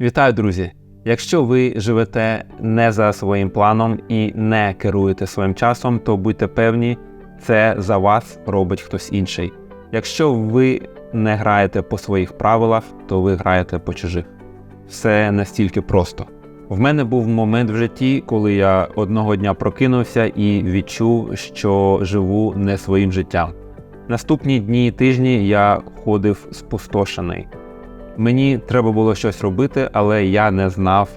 Вітаю, друзі! Якщо ви живете не за своїм планом і не керуєте своїм часом, то будьте певні, це за вас робить хтось інший. Якщо ви не граєте по своїх правилах, то ви граєте по чужих. Все настільки просто. В мене був момент в житті, коли я одного дня прокинувся і відчув, що живу не своїм життям. Наступні дні і тижні я ходив спустошений. Мені треба було щось робити, але я не знав,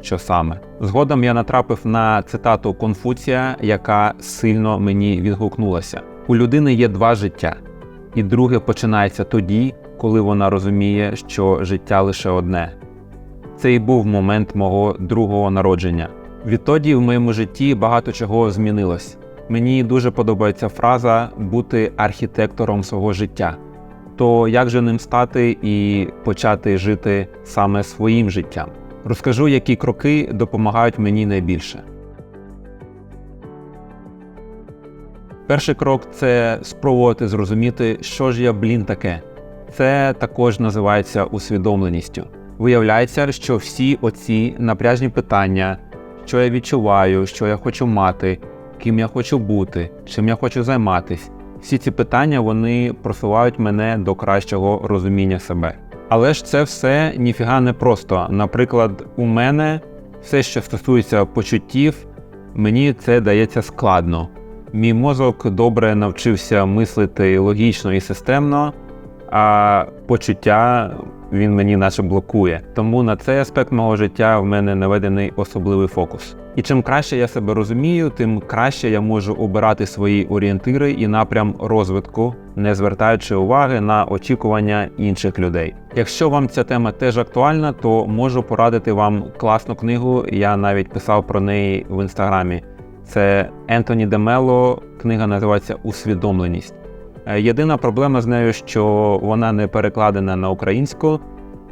що саме. Згодом я натрапив на цитату Конфуція, яка сильно мені відгукнулася: у людини є два життя, і друге починається тоді, коли вона розуміє, що життя лише одне. Це і був момент мого другого народження. Відтоді в моєму житті багато чого змінилось. Мені дуже подобається фраза бути архітектором свого життя. То як же ним стати і почати жити саме своїм життям? Розкажу, які кроки допомагають мені найбільше. Перший крок це спробувати зрозуміти, що ж я, блін, таке. Це також називається усвідомленістю. Виявляється, що всі оці напряжні питання, що я відчуваю, що я хочу мати, ким я хочу бути, чим я хочу займатись, всі ці питання вони просувають мене до кращого розуміння себе. Але ж це все ніфіга не просто. Наприклад, у мене все, що стосується почуттів, мені це дається складно. Мій мозок добре навчився мислити логічно і системно, а почуття він мені наче блокує. Тому на цей аспект мого життя в мене наведений особливий фокус. І чим краще я себе розумію, тим краще я можу обирати свої орієнтири і напрям розвитку, не звертаючи уваги на очікування інших людей. Якщо вам ця тема теж актуальна, то можу порадити вам класну книгу. Я навіть писав про неї в інстаграмі. Це Ентоні Демело, книга називається Усвідомленість. Е, Єдина проблема з нею, що вона не перекладена на українську.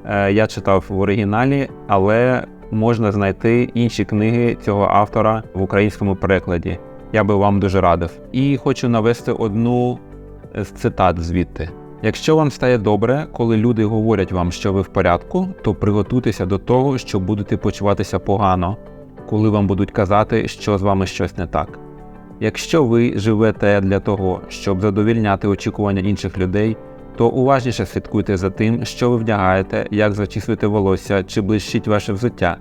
Е, Я читав в оригіналі, але можна знайти інші книги цього автора в українському перекладі. Я би вам дуже радив. І хочу навести одну з цитат звідти. Якщо вам стає добре, коли люди говорять вам, що ви в порядку, то приготуйтеся до того, що будете почуватися погано, коли вам будуть казати, що з вами щось не так. Якщо ви живете для того, щоб задовільняти очікування інших людей, то уважніше слідкуйте за тим, що ви вдягаєте, як зачісуєте волосся чи блищить ваше взуття.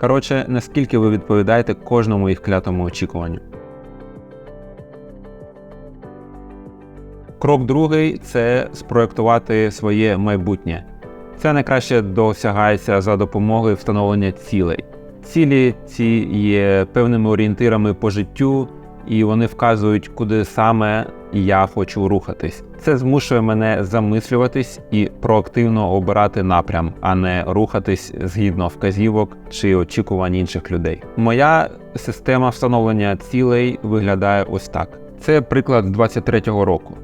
Коротше, наскільки ви відповідаєте кожному їх клятому очікуванню. Крок другий це спроектувати своє майбутнє. Це найкраще досягається за допомогою встановлення цілей. Цілі ці є певними орієнтирами по життю, і вони вказують, куди саме я хочу рухатись. Це змушує мене замислюватись і проактивно обирати напрям, а не рухатись згідно вказівок чи очікувань інших людей. Моя система встановлення цілей виглядає ось так: це приклад з 23-го року.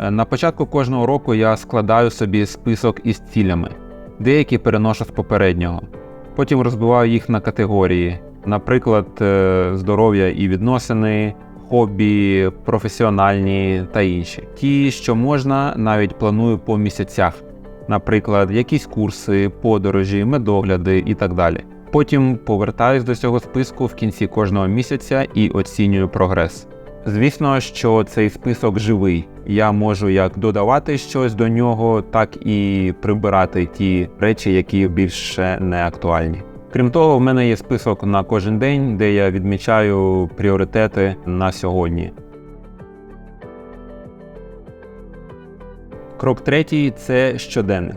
Е, На початку кожного року я складаю собі список із цілями, деякі переношу з попереднього. Потім розбиваю їх на категорії, наприклад, е, здоров'я і відносини, хобі, професіональні та інші. Ті, що можна, навіть планую по місяцях, наприклад, якісь курси, подорожі, медогляди і так далі. Потім повертаюсь до цього списку в кінці кожного місяця і оцінюю прогрес. Звісно, що цей список живий. Я можу як додавати щось до нього, так і прибирати ті речі, які більше не актуальні. Крім того, в мене є список на кожен день, де я відмічаю пріоритети на сьогодні. Крок третій це щоденник.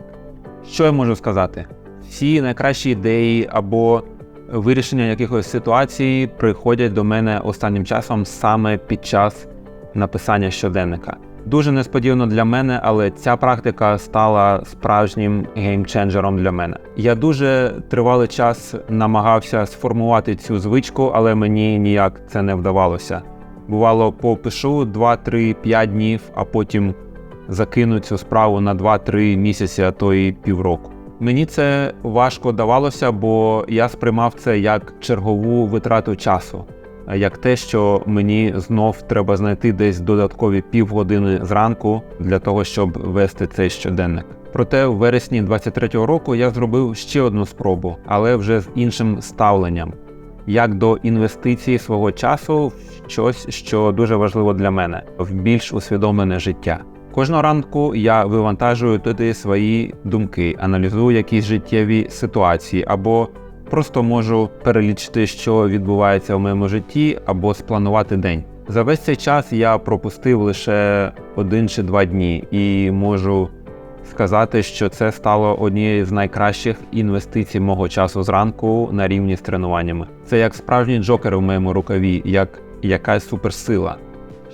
Що я можу сказати? Всі найкращі ідеї або вирішення якихось ситуацій приходять до мене останнім часом саме під час написання щоденника. Дуже несподівано для мене, але ця практика стала справжнім геймченджером для мене. Я дуже тривалий час намагався сформувати цю звичку, але мені ніяк це не вдавалося. Бувало, попишу 2-3-5 днів, а потім закину цю справу на 2-3 місяці, а то і півроку. Мені це важко давалося, бо я сприймав це як чергову витрату часу, як те, що мені знов треба знайти десь додаткові півгодини зранку для того, щоб вести цей щоденник. Проте в вересні 23-го року я зробив ще одну спробу, але вже з іншим ставленням, як до інвестиції свого часу в щось, що дуже важливо для мене, в більш усвідомлене життя. Кожного ранку я вивантажую туди свої думки, аналізую якісь життєві ситуації або просто можу перелічити, що відбувається в моєму житті, або спланувати день. За весь цей час я пропустив лише один чи два дні і можу сказати, що це стало однією з найкращих інвестицій мого часу зранку на рівні з тренуваннями. Це як справжній джокер в моєму рукаві, як якась суперсила.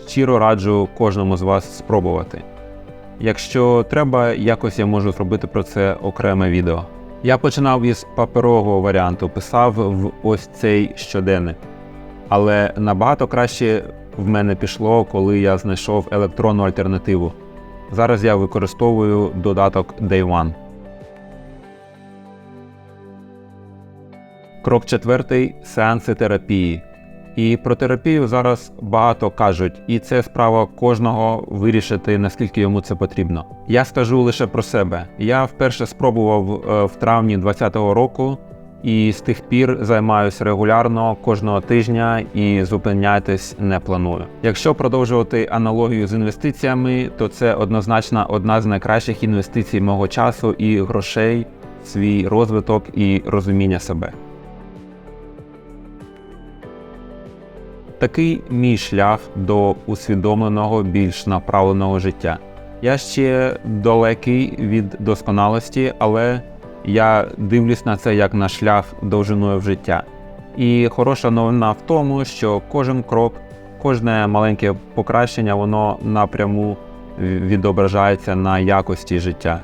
Щиро раджу кожному з вас спробувати. Якщо треба, якось я можу зробити про це окреме відео. Я починав із паперового варіанту, писав в ось цей щоденник. Але набагато краще в мене пішло, коли я знайшов електронну альтернативу. Зараз я використовую додаток Day One. Крок четвертий сеанси терапії. І про терапію зараз багато кажуть, і це справа кожного вирішити, наскільки йому це потрібно. Я скажу лише про себе. Я вперше спробував е, в травні 2020 року, і з тих пір займаюся регулярно кожного тижня і зупинятись не планую. Якщо продовжувати аналогію з інвестиціями, то це однозначно одна з найкращих інвестицій мого часу і грошей, свій розвиток і розуміння себе. Такий мій шлях до усвідомленого, більш направленого життя. Я ще далекий від досконалості, але я дивлюсь на це як на шлях довжиною в життя. І хороша новина в тому, що кожен крок, кожне маленьке покращення, воно напряму відображається на якості життя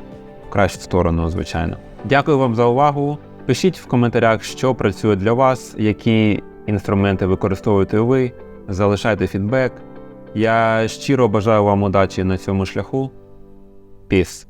в кращу сторону, звичайно. Дякую вам за увагу. Пишіть в коментарях, що працює для вас, які інструменти використовуєте ви. Залишайте фідбек. Я щиро бажаю вам удачі на цьому шляху. Peace!